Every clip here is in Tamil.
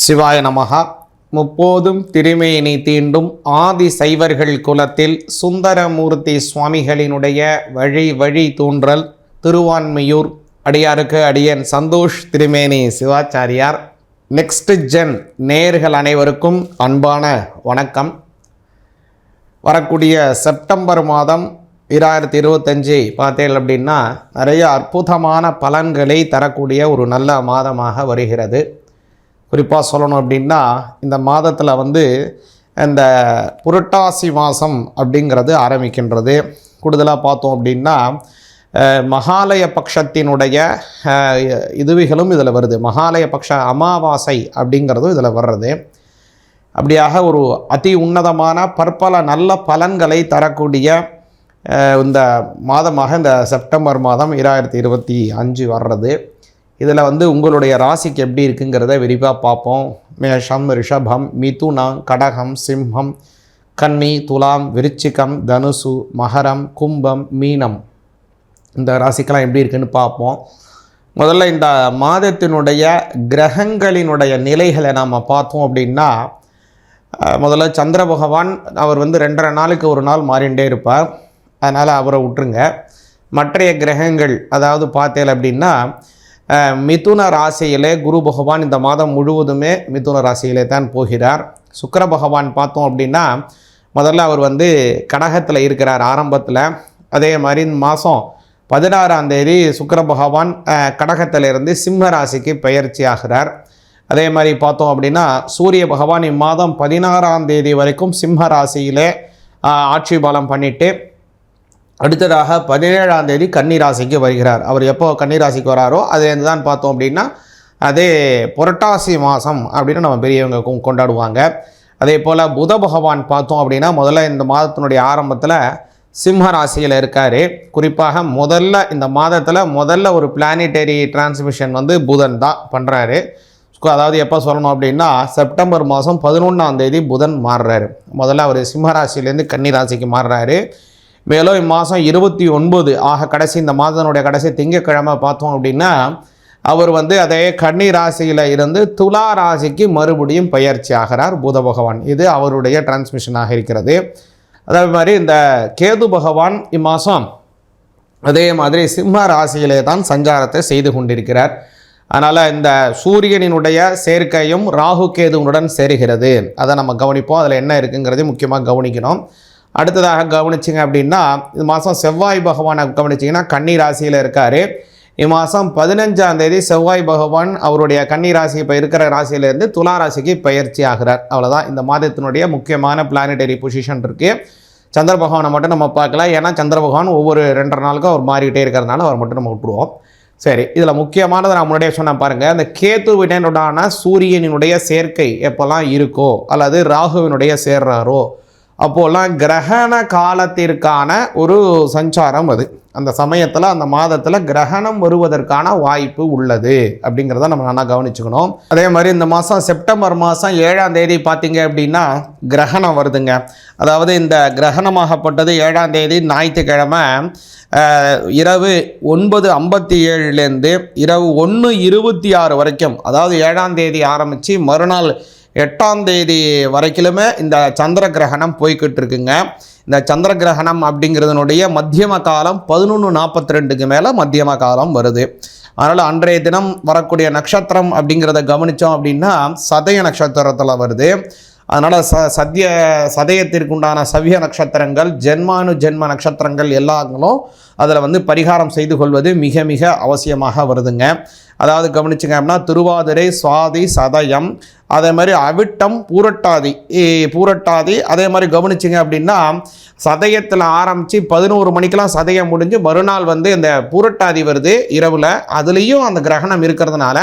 சிவாய நமகா முப்போதும் திருமேனி தீண்டும் ஆதி சைவர்கள் குலத்தில் சுந்தரமூர்த்தி சுவாமிகளினுடைய வழி வழி தூன்றல் திருவான்மையூர். அடியாருக்கு அடியன் சந்தோஷ் திருமேனி சிவாச்சாரியார். நெக்ஸ்ட் ஜென் நேர்கள் அனைவருக்கும் அன்பான வணக்கம். வரக்கூடிய செப்டம்பர் மாதம் இராயிரத்தி இருபத்தஞ்சி பார்த்தேன் அப்படின்னா நிறைய அற்புதமான பலன்களை தரக்கூடிய ஒரு நல்ல மாதமாக வருகிறது. குறிப்பாக சொல்லணும் அப்படின்னா இந்த மாதத்தில் வந்து இந்த புரட்டாசி மாதம் அப்படிங்கிறது ஆரம்பிக்கின்றது. கூடுதலாக பார்த்தோம் அப்படின்னா மகாலய பட்சத்தினுடைய இதுவிகளும் இதில் வருது. மகாலய பட்ச அமாவாசை அப்படிங்கிறதும் இதில் வர்றது. அப்படியாக ஒரு அதி உன்னதமான பற்பல நல்ல பலன்களை தரக்கூடிய இந்த மாதமாக இந்த செப்டம்பர் மாதம் இராயிரத்தி இருபத்தி அஞ்சு வர்றது. இதில் வந்து உங்களுடைய ராசிக்கு எப்படி இருக்குங்கிறத விரிவாக பார்ப்போம். மேஷம் ரிஷபம் மிதுனம் கடகம் சிம்ஹம் கன்னி துலாம் விருச்சிகம் தனுசு மகரம் கும்பம் மீனம். இந்த ராசிக்கெல்லாம் எப்படி இருக்குன்னு பார்ப்போம். முதல்ல இந்த மாதத்தினுடைய கிரகங்களினுடைய நிலைகளை நாம் பார்த்தோம் அப்படின்னா முதல்ல சந்திர பகவான் அவர் வந்து ரெண்டரை நாளுக்கு ஒரு நாள் மாறிண்டே இருப்பார். அதனால் அவரை விட்டுருங்க. மற்றைய கிரகங்கள் அதாவது பார்த்தேன் அப்படின்னா மிதுன ராசியிலே குரு பகவான் இந்த மாதம் முழுவதுமே மிதுன ராசியிலே தான் போகிறார். சுக்கர பகவான் பார்த்தோம் அப்படின்னா முதல்ல அவர் வந்து கடகத்தில் இருக்கிறார் ஆரம்பத்தில். அதே மாதிரி இந்த மாதம் பதினாறாம் தேதி சுக்கர பகவான் கடகத்திலிருந்து சிம்ம ராசிக்கு பயிற்சி ஆகிறார். அதே மாதிரி பார்த்தோம் அப்படின்னா சூரிய பகவான் இம்மாதம் பதினாறாம் தேதி வரைக்கும் சிம்ம ராசியிலே ஆட்சி பலம் பண்ணிவிட்டு அடுத்ததாக பதினேழாம் தேதி கன்னிராசிக்கு வருகிறார். அவர் எப்போ கன்னிராசிக்கு வராரோ அதுலேருந்து தான் பார்த்தோம் அப்படின்னா அதே புரட்டாசி மாதம் அப்படின்னு நம்ம பெரியவங்க கொண்டாடுவாங்க. அதே போல் புத பகவான் பார்த்தோம் அப்படின்னா முதல்ல இந்த மாதத்தினுடைய ஆரம்பத்தில் சிம்ம ராசியில் இருக்கார். குறிப்பாக முதல்ல இந்த மாதத்தில் முதல்ல ஒரு பிளானிட்டரி டிரான்ஸ்மிஷன் வந்து புதன் தான் பண்ணுறாரு அதாவது எப்போ சொல்லணும் அப்படின்னா செப்டம்பர் மாதம் பதினொன்றாம் தேதி புதன் மாறுறாரு. முதல்ல அவர் சிம்ம ராசியிலேருந்து கன்னி ராசிக்கு மாறுறாரு. மேலும் இம்மாதம் இருபத்தி ஒன்பது ஆக கடைசி இந்த மாதனுடைய கடைசி திங்கட்கிழமை பார்த்தோம் அப்படின்னா அவர் வந்து அதே கன்னி ராசியில் இருந்து துலா ராசிக்கு மறுபடியும் பயிற்சி ஆகிறார் புத பகவான். இது அவருடைய டிரான்ஸ்மிஷனாக இருக்கிறது. அதே மாதிரி இந்த கேது பகவான் இம்மாதம் அதே மாதிரி சிம்ம ராசியிலே தான் சஞ்சாரத்தை செய்து கொண்டிருக்கிறார். அதனால் இந்த சூரியனினுடைய சேர்க்கையும் ராகு கேதுவுடன் சேருகிறது. அதை நம்ம கவனிப்போம். அதில் என்ன இருக்குங்கிறதையும் முக்கியமாக கவனிக்கணும். அடுத்ததாக கவனிச்சிங்க அப்படின்னா இந்த மாதம் செவ்வாய் பகவானை கவனிச்சிங்கன்னா கன்னி ராசியில் இருக்கார். இம்மாதம் பதினஞ்சாம் தேதி செவ்வாய் பகவான் அவருடைய கன்னி ராசி இப்போ இருக்கிற ராசியிலேருந்து துலா ராசிக்கு பயிற்சி ஆகிறார். அவ்வளோதான் இந்த மாதத்தினுடைய முக்கியமான பிளானட்டரி பொசிஷன் இருக்குது சந்திர பகவானை மட்டும் நம்ம பார்க்கலாம். ஏன்னா சந்திர பகவான் ஒவ்வொரு ரெண்டரை நாளுக்கும் அவர் மாறிக்கிட்டே இருக்கிறதுனால அவர் மட்டும் நம்ம விட்டுருவோம். சரி இதில் முக்கியமானதை நான் முன்னாடியே சொன்னேன் பாருங்கள் அந்த கேத்துவினுடான சூரியனினுடைய சேர்க்கை எப்போல்லாம் இருக்கோ அல்லது ராகுவினுடைய சேர்றாரோ அப்போல்லாம் கிரகண காலத்திற்கான ஒரு சஞ்சாரம் அது. அந்த சமயத்தில் அந்த மாதத்தில் கிரகணம் வருவதற்கான வாய்ப்பு உள்ளது அப்படிங்கிறத நம்ம நல்லா கவனிச்சுக்கணும். அதே மாதிரி இந்த மாதம் செப்டம்பர் மாதம் ஏழாம் தேதி பார்த்தீங்க அப்படின்னா கிரகணம் வருதுங்க. அதாவது இந்த கிரகணமாகப்பட்டது ஏழாம் தேதி ஞாயிற்றுக்கிழமை இரவு ஒன்பது ஐம்பத்தி ஏழுலேருந்து இரவு ஒன்று இருபத்தி ஆறு வரைக்கும் அதாவது ஏழாம் தேதி ஆரம்பித்து மறுநாள் எட்டாம் தேதி வரைக்கிலுமே இந்த சந்திர கிரகணம் போய்கிட்டு இருக்குங்க. இந்த சந்திர கிரகணம் அப்படிங்கிறதுனுடைய மத்தியம காலம் பதினொன்று நாற்பத்தி ரெண்டுக்கு மேலே மத்தியம காலம் வருது. அதனால் அன்றைய தினம் வரக்கூடிய நட்சத்திரம் அப்படிங்கிறத கவனித்தோம் அப்படின்னா சதய நட்சத்திரத்தில் வருது. அதனால் ச சத்ய சதயத்திற்குண்டான சவிய நட்சத்திரங்கள் ஜென்மானு ஜென்ம நட்சத்திரங்கள் எல்லாங்களும் அதில் வந்து பரிகாரம் செய்து கொள்வது மிக மிக அவசியமாக வருதுங்க. அதாவது கவனிச்சுங்க அப்படின்னா திருவாதிரை சுவாதி சதயம் அதே மாதிரி அவிட்டம் பூரட்டாதி பூரட்டாதி அதே மாதிரி கவனிச்சிங்க அப்படின்னா சதயத்தில் ஆரம்பித்து பதினோரு மணிக்கெலாம் சதயம் முடிஞ்சு மறுநாள் வந்து இந்த பூரட்டாதி வருது இரவில். அதுலேயும் அந்த கிரகணம் இருக்கிறதுனால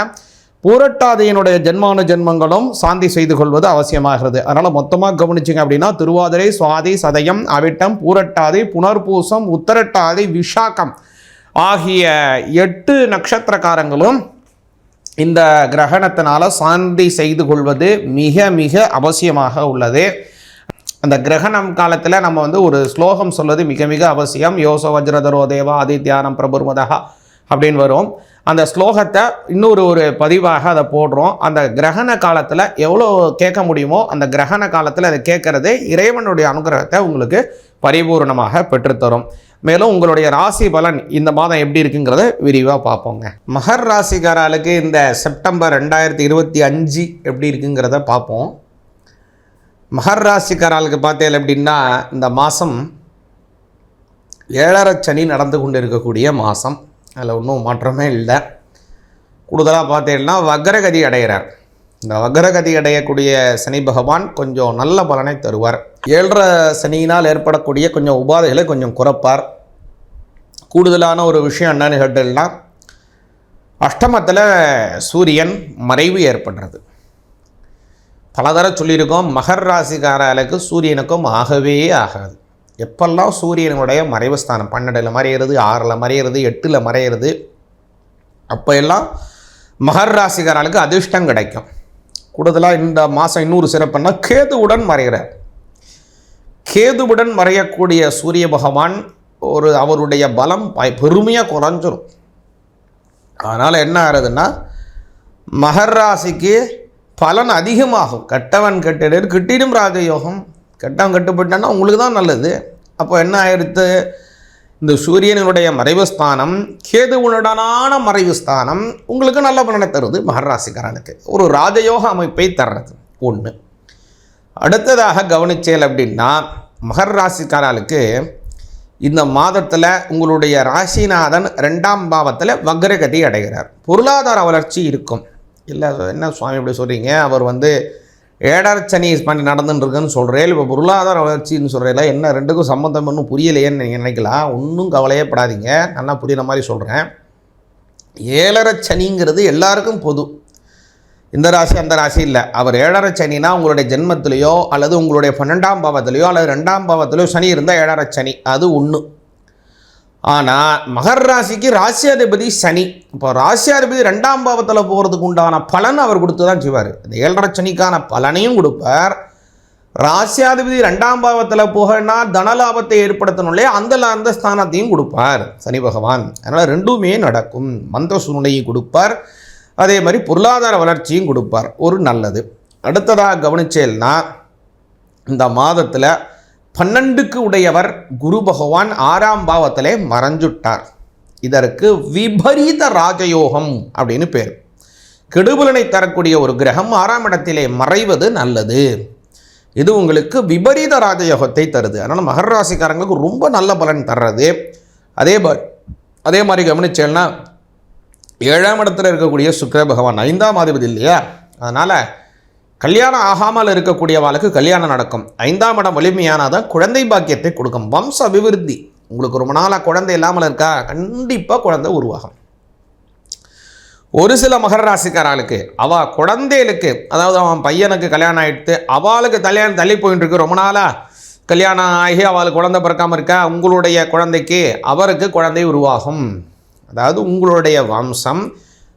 பூரட்டாதியினுடைய ஜென்மானு ஜென்மங்களும் சாந்தி செய்து கொள்வது அவசியமாகிறது. அதனால் மொத்தமாக கவனிச்சிங்க அப்படின்னா திருவாதிரை சுவாதி சதயம் அவிட்டம் பூரட்டாதி புனர்பூசம் உத்தரட்டாதி விஷாக்கம் ஆகிய எட்டு நட்சத்திரக்காரங்களும் இந்த கிரகணத்தினால சாந்தி செய்து கொள்வது மிக மிக அவசியமாக உள்ளது. அந்த கிரகணம் காலத்தில் நம்ம வந்து ஒரு ஸ்லோகம் சொல்வது மிக மிக அவசியம். யோசோ வஜ்ரதரோ தேவா ஆதித்யானம் பிரபுர்மதா அப்படின்னு வரும். அந்த ஸ்லோகத்தை இன்னொரு ஒரு பதிவாக அதை போடுறோம். அந்த கிரகண காலத்தில் எவ்வளோ கேட்க முடியுமோ அந்த கிரகண காலத்தில் அதை கேட்குறது இறைவனுடைய அனுகிரகத்தை உங்களுக்கு பரிபூர்ணமாக பெற்றுத்தரும். மேலும் உங்களுடைய ராசி பலன் இந்த மாதம் எப்படி இருக்குங்கிறத விரிவாக பார்ப்போங்க. மகர் ராசிக்காரர்களுக்கு இந்த செப்டம்பர் ரெண்டாயிரத்தி இருபத்தி அஞ்சு எப்படி இருக்குங்கிறத பார்ப்போம். மகர் ராசிக்காரர்களுக்கு பார்த்தேன் அப்படின்னா இந்த மாதம் ஏழரை சனி நடந்து கொண்டு இருக்கக்கூடிய மாதம். அதில் ஒன்றும் மாற்றமே இல்லை. கூடுதலாக பார்த்தீங்கன்னா வக்ரகதி அடைகிறார். இந்த வக்ரகதி அடையக்கூடிய சனி பகவான் கொஞ்சம் நல்ல பலனை தருவார். ஏழரை சனியினால் ஏற்படக்கூடிய கொஞ்சம் உபாதைகளை கொஞ்சம் குறைப்பார். கூடுதலான ஒரு விஷயம் என்னன்னு கேட்டீங்கன்னா அஷ்டமத்தில் சூரியன் மறைவு ஏற்படுறது. பலதர சொல்லியிருக்கோம் மகர் ராசிக்காரர்களுக்கு சூரியனுக்கும் ஆகவே ஆகாது. எப்பெல்லாம் சூரியனுடைய மறைவு ஸ்தானம்? பன்னெண்டில் மறையிறது ஆறில் மறையிறது எட்டில் மறையிறது அப்போ எல்லாம் மகர் ராசிகாரர்களுக்கு அதிர்ஷ்டம் கிடைக்கும். கூடுதலாக இந்த மாதம் இன்னொரு சிறப்புன்னா கேதுவுடன் மறைகிறார். கேதுவுடன் மறையக்கூடிய சூரிய பகவான் ஒரு அவருடைய பலம் ப- பெருமையாக குறைஞ்சிரும். அதனால் என்ன ஆகுதுன்னா மகர் ராசிக்கு பலன் அதிகமாகும். கெட்டவன் கெட்டிடு கிட்டிடும் ராஜயோகம். கெட்டவன் கட்டுப்பட்டான்னா உங்களுக்கு தான் நல்லது. அப்போ என்ன ஆயிடுத்து இந்த சூரியனுடைய மறைவு ஸ்தானம் கேதுவுடனான மறைவு ஸ்தானம் உங்களுக்கு நல்ல பலனை தருது மகராசிக்காரனுக்கு ஒரு ராஜயோக அமைப்பை தர்றது ஒன்று அடுத்ததாக கவனிச்சேல் அப்படின்னா மகர் ராசிக்காரர்களுக்கு இந்த மாதத்தில் உங்களுடைய ராசிநாதன் ரெண்டாம் பாவத்தில் வக்ரகதி அடைகிறார். பொருளாதார வளர்ச்சி இருக்கும். இல்லை என்ன சுவாமி இப்படி சொல்கிறீங்க அவர் வந்து ஏழரை சனி பண்ணி நடந்துன்னு இருக்குன்னு சொல்கிறேன் இப்போ பொருளாதார வளர்ச்சின்னு சொல்கிறேன் என்ன ரெண்டுக்கும் சம்மந்தம் ஒன்றும் புரியலையேன்னு நீங்கள் நினைக்கலாம். ஒன்றும் கவலையே படாதீங்க. நல்லா புரியுற மாதிரி சொல்கிறேன் ஏழரை சனிங்கிறது எல்லாருக்கும் பொது. இந்த ராசி அந்த ராசி இல்லை. அவர் ஏழரை சனினா உங்களுடைய ஜென்மத்திலேயோ அல்லது உங்களுடைய பன்னெண்டாம் பாவத்திலேயோ அல்லது ரெண்டாம் பாவத்திலேயோ சனி இருந்தால் ஏழரை சனி. அது ஒன்று ஆனால் மகர் ராசிக்கு ராசியாதிபதி சனி. இப்போ ராசியாதிபதி ரெண்டாம் பாவத்தில் போகிறதுக்கு உண்டான பலன் அவர் கொடுத்து தான் செய்வார். இந்த ஏழரை சனிக்கான பலனையும் கொடுப்பார். ராசியாதிபதி ரெண்டாம் பாவத்தில் போகனா தனலாபத்தை ஏற்படுத்தணும் இல்லையா? அந்த அந்த ஸ்தானத்தையும் கொடுப்பார் சனி பகவான். அதனால் ரெண்டுமே நடக்கும். மந்த சூழ்நிலையும் கொடுப்பார். அதே மாதிரி பொருளாதார வளர்ச்சியும் கொடுப்பார். ஒரு நல்லது. அடுத்ததாக கவனிச்சேல்னா இந்த மாதத்தில் பன்னெண்டுக்கு உடையவர் குரு பகவான் ஆறாம் பாவத்திலே மறைஞ்சுட்டார். இதற்கு விபரீத ராஜயோகம் அப்படின்னு பேர். கெடுபலனை தரக்கூடிய ஒரு கிரகம் ஆறாம் இடத்திலே மறைவது நல்லது. இது உங்களுக்கு விபரீத ராஜயோகத்தை தருது. அதனால் மகர ராசிக்காரங்களுக்கு ரொம்ப நல்ல பலன் தர்றது. அதே அதே மாதிரி கவனிச்சேன்னா ஏழாம் இடத்துல இருக்கக்கூடிய சுக்கிர பகவான் ஐந்தாம் அதிபதி இல்லையா? அதனால் கல்யாணம் ஆகாமல் இருக்கக்கூடியவாளுக்கு கல்யாணம் நடக்கும். ஐந்தாம் இடம் வலிமையானாதான் குழந்தை பாக்கியத்தை கொடுக்கும். வம்ச அபிவிருத்தி. உங்களுக்கு ரொம்ப நாளாக குழந்தை இல்லாமல் இருக்கா? கண்டிப்பாக குழந்தை உருவாகும். ஒரு சில மகர ராசிக்காரர்களுக்கு அவள் குழந்தைகளுக்கு அதாவது அவன் பையனுக்கு கல்யாணம் ஆகிடுத்து அவளுக்கு கல்யாணம் தள்ளி போயிட்டு இருக்கு ரொம்ப நாளா. கல்யாணம் ஆகி அவளுக்கு குழந்தை பிறக்காமல் இருக்கா? உங்களுடைய குழந்தைக்கு அவருக்கு குழந்தை உருவாகும். அதாவது உங்களுடைய வம்சம்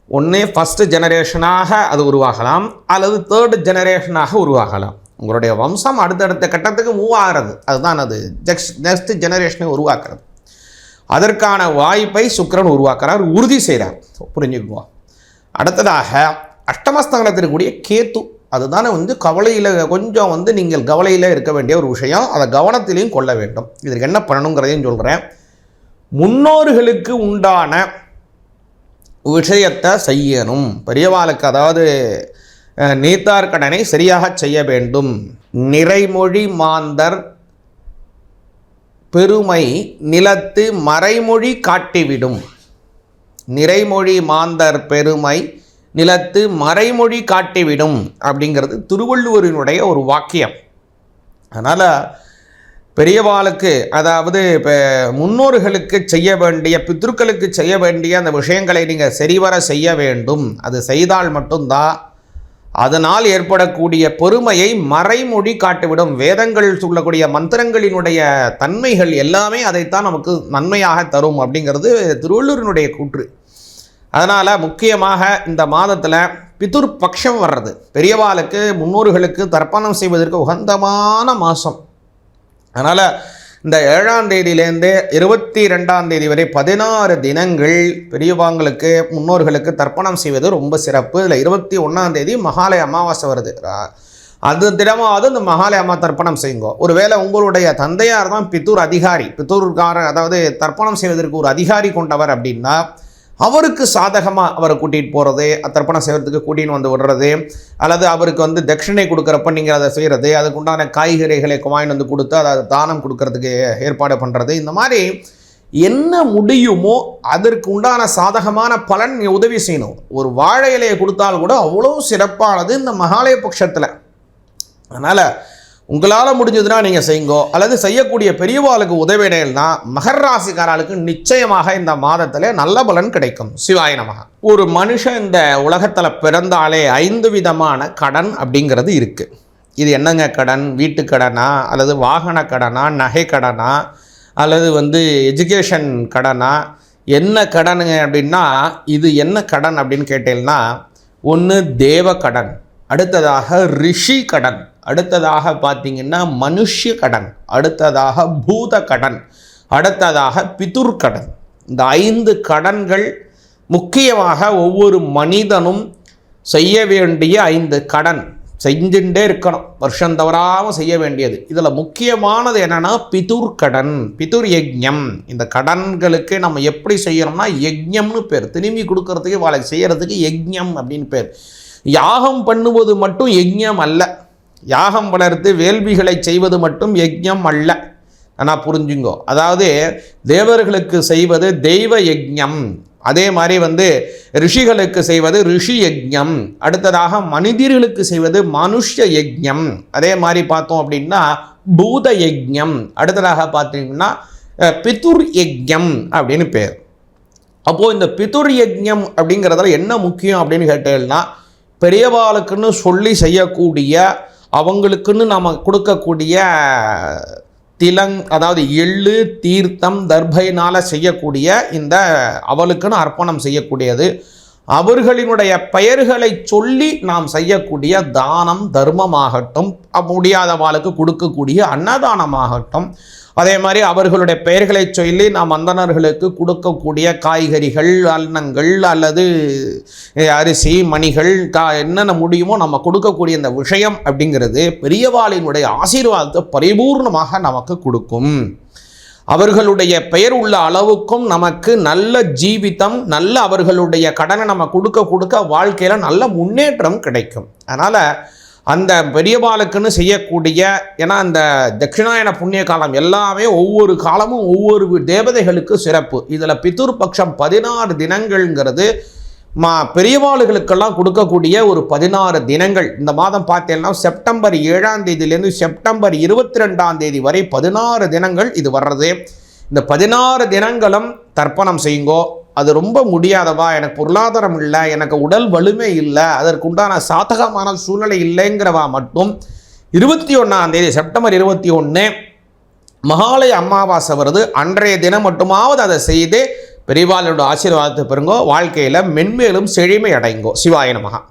ஒன்று ஃபஸ்ட்டு ஜெனரேஷனாக அது உருவாகலாம் அல்லது தேர்டு ஜெனரேஷனாக உருவாகலாம். உங்களுடைய வம்சம் அடுத்தடுத்த கட்டத்துக்கு மூவ் ஆகிறது. அதுதான் அது. ஜெக்ஸ் நெக்ஸ்ட் ஜெனரேஷனை உருவாக்குறது. அதற்கான வாய்ப்பை சுக்கரன் உருவாக்குறார் உறுதி செய்கிறார். புரிஞ்சுக்குவோம் அடுத்ததாக அஷ்டமஸ்தானத்தில் கேத்து. அதுதானே வந்து கவலையில் கொஞ்சம் வந்து நீங்கள் கவலையில் இருக்க வேண்டிய ஒரு விஷயம். அதை கவனத்திலையும் கொள்ள வேண்டும். இதற்கு என்ன பண்ணணுங்கிறதையும் சொல்கிறேன் முன்னோர்களுக்கு உண்டான விஷயத்தை செய்யணும். பெரியவாளுக்கு அதாவது நீத்தார் கடனை சரியாக செய்ய வேண்டும். நிறைமொழி மாந்தர் பெருமை நிலத்து மறைமொழி காட்டிவிடும். நிறைமொழி மாந்தர் பெருமை நிலத்து மறைமொழி காட்டிவிடும் அப்படிங்கிறது திருவள்ளுவரினுடைய ஒரு வாக்கியம். அதனால் பெரியவாளுக்கு அதாவது இப்போ முன்னோர்களுக்கு செய்ய வேண்டிய பித்ருக்களுக்கு செய்ய வேண்டிய அந்த விஷயங்களை நீங்கள் சரிவர செய்ய வேண்டும். அது செய்தால் மட்டும்தான் அதனால் ஏற்படக்கூடிய பெருமையை மறைமொழி காட்டிவிடும். வேதங்கள் சொல்லக்கூடிய மந்திரங்களினுடைய தன்மைகள் எல்லாமே அதைத்தான் நமக்கு நன்மையாக தரும் அப்படிங்கிறது திருவள்ளூரினுடைய கூற்று. அதனால் முக்கியமாக இந்த மாதத்தில் பிதுர் பக்ஷம் வர்றது. பெரியவாளுக்கு முன்னோர்களுக்கு தர்ப்பணம் செய்வதற்கு உகந்தமான மாதம் அதனால் இந்த ஏழாம் தேதியிலேருந்து இருபத்தி ரெண்டாம் தேதி வரை பதினாறு தினங்கள் பெரியவாங்களுக்கு முன்னோர்களுக்கு தர்ப்பணம் செய்வது ரொம்ப சிறப்பு. இதில் இருபத்தி ஒன்றாம் தேதி மகாலய அமாவாசை வருது. ரா- அது தினமாவது இந்த மகாலய அம்மா தர்ப்பணம் செய்யுங்க. ஒருவேளை உங்களுடைய தந்தையார் தான் பித்தூர் அதிகாரி. பித்தூர்கார அதாவது தர்ப்பணம் செய்வதற்கு ஒரு அதிகாரி கொண்டவர் அப்படின்னா அவருக்கு சாதகமாக அவரை கூட்டிகிட்டு போகிறது தர்ப்பணம் செய்கிறதுக்கு கூட்டின்னு வந்து விடுறது அல்லது அவருக்கு வந்து தட்சிணை கொடுக்குறப்ப நீங்கள் அதை செய்கிறது அதுக்கு உண்டான காய்கறிகளை வாங்கிட்டு வந்து கொடுத்து அதை தானம் கொடுக்கறதுக்கு ஏற்பாடு பண்ணுறது இந்த மாதிரி என்ன முடியுமோ அதற்கு உண்டான சாதகமான பலன் நீ உதவி செய்யணும். ஒரு வாழை இலையை கொடுத்தால் கூட அவ்வளோ சிறப்பானது இந்த மகாலய பட்சத்தில். அதனால் உங்களால் முடிஞ்சதுன்னா நீங்கள் செய்யுங்கோ அல்லது செய்யக்கூடிய பெரியவாளுக்கு உதவினா மகர் ராசிக்காரர்களுக்கு நிச்சயமாக இந்த மாதத்தில் நல்ல பலன் கிடைக்கும். சிவாய ஒரு மனுஷன் இந்த உலகத்தில் பிறந்தாலே ஐந்து விதமான கடன் அப்படிங்கிறது இருக்குது இது என்னங்க கடன்? வீட்டு கடனா? அல்லது வாகன கடனா? நகை கடனா? அல்லது வந்து எஜுகேஷன் கடனா? என்ன கடனுங்க அப்படின்னா இது என்ன கடன் அப்படின்னு கேட்டீங்கன்னா ஒன்று தேவ கடன் அடுத்ததாக ரிஷி கடன். அடுத்ததாக பார்த்தீங்கன்னா மனுஷ கடன் அடுத்ததாக பூத கடன் அடுத்ததாக பிதுர் கடன். இந்த ஐந்து கடன்கள் முக்கியமாக ஒவ்வொரு மனிதனும் செய்ய வேண்டிய ஐந்து கடன். செஞ்சுட்டே இருக்கணும் வருஷம் தவறாமல் செய்ய வேண்டியது. இதில் முக்கியமானது என்னென்னா பிதுர் கடன் பிதுர் யஜ்யம். இந்த கடன்களுக்கு நம்ம எப்படி செய்யணும்னா யஜ்யம்னு பேர். திரும்பி கொடுக்கறதுக்கு வாழை செய்கிறதுக்கு யஜ்யம் அப்படின்னு பேர். யாகம் பண்ணுவது மட்டும் யஜ்யம் அல்ல. யாகம் வளர்த்து வேள்விகளை செய்வது மட்டும் யஜ்யம் அல்ல. ஆனால் புரிஞ்சுங்கோ. அதாவது தேவர்களுக்கு செய்வது தெய்வ யஜ்யம். அதே மாதிரி வந்து ரிஷிகளுக்கு செய்வது ரிஷி யஜ்யம். அடுத்ததாக மனிதர்களுக்கு செய்வது மனுஷ யஜ்யம். அதே மாதிரி பார்த்தோம் அப்படின்னா பூத யஜ்யம். அடுத்ததாக பார்த்தீங்கன்னா பித்துர் பிதுர் அப்படின்னு பேர். அப்போது இந்த பித்துர் யஜ்யம் அப்படிங்கிறதுல என்ன முக்கியம் அப்படின்னு கேட்டீங்கன்னா பெரியவாளுக்குன்னு சொல்லி செய்யக்கூடிய அவங்களுக்குன்னு நம்ம கொடுக்கக்கூடிய திலங் அதாவது எள்ளு தீர்த்தம் தர்பையினால் செய்யக்கூடிய இந்த அவளுக்குன்னு அர்ப்பணம் செய்யக்கூடியது. அவர்களினுடைய பெயர்களை சொல்லி நாம் செய்யக்கூடிய தானம் தர்மமாகட்டும் முடியாதவாளுக்கு கொடுக்கக்கூடிய அன்னதானமாகட்டும். அதே மாதிரி அவர்களுடைய பெயர்களை சொல்லி நாம் அந்தணர்களுக்கு கொடுக்கக்கூடிய காய்கறிகள் அன்னங்கள் அல்லது அரிசி மணிகள் கா என்னென்ன முடியுமோ நம்ம கொடுக்கக்கூடிய இந்த விஷயம் அப்படிங்கிறது பெரியவாளினுடைய ஆசீர்வாதத்தை பரிபூர்ணமாக நமக்கு கொடுக்கும். அவர்களுடைய பெயர் உள்ள அளவுக்கும் நமக்கு நல்ல ஜீவிதம் நல்ல அவர்களுடைய கடனை நம்ம கொடுக்க கொடுக்க வாழ்க்கையில் நல்ல முன்னேற்றம் கிடைக்கும். அதனால் அந்த பெரியபாலுக்குன்னு செய்யக்கூடிய ஏன்னா அந்த தட்சிணாயன புண்ணிய காலம் எல்லாமே ஒவ்வொரு காலமும் ஒவ்வொரு தேவதைகளுக்கு சிறப்பு. இதில் பிதுர் பட்சம் பதினாறு தினங்கள்ங்கிறது மா பெரியவாளுகளுக்கெல்லாம் கொடுக்கக்கூடிய ஒரு பதினாறு தினங்கள். இந்த மாதம் பார்த்தீங்கன்னா செப்டம்பர் ஏழாம் தேதியிலேருந்து செப்டம்பர் இருபத்தி ரெண்டாம் தேதி வரை பதினாறு தினங்கள் இது வர்றது. இந்த பதினாறு தினங்களும் தர்ப்பணம் செய்யுங்கோ. அது ரொம்ப முடியாதவா? எனக்கு பொருளாதாரம் இல்லை எனக்கு உடல் வலிமை இல்லை அதற்குண்டான சாதகமான சூழ்நிலை இல்லைங்கிறவா மட்டும். இருபத்தி ஒன்றாம் தேதி செப்டம்பர் இருபத்தி ஒன்று மகாலய அமாவாசை வருது. அன்றைய தினம் மட்டுமாவது அதை செய்து பெரியவாளோட ஆசீர்வாதத்தை பெறுங்கோ வாழ்க்கையில் மென்மேலும் செழுமை அடைங்கோ சிவாய நமகா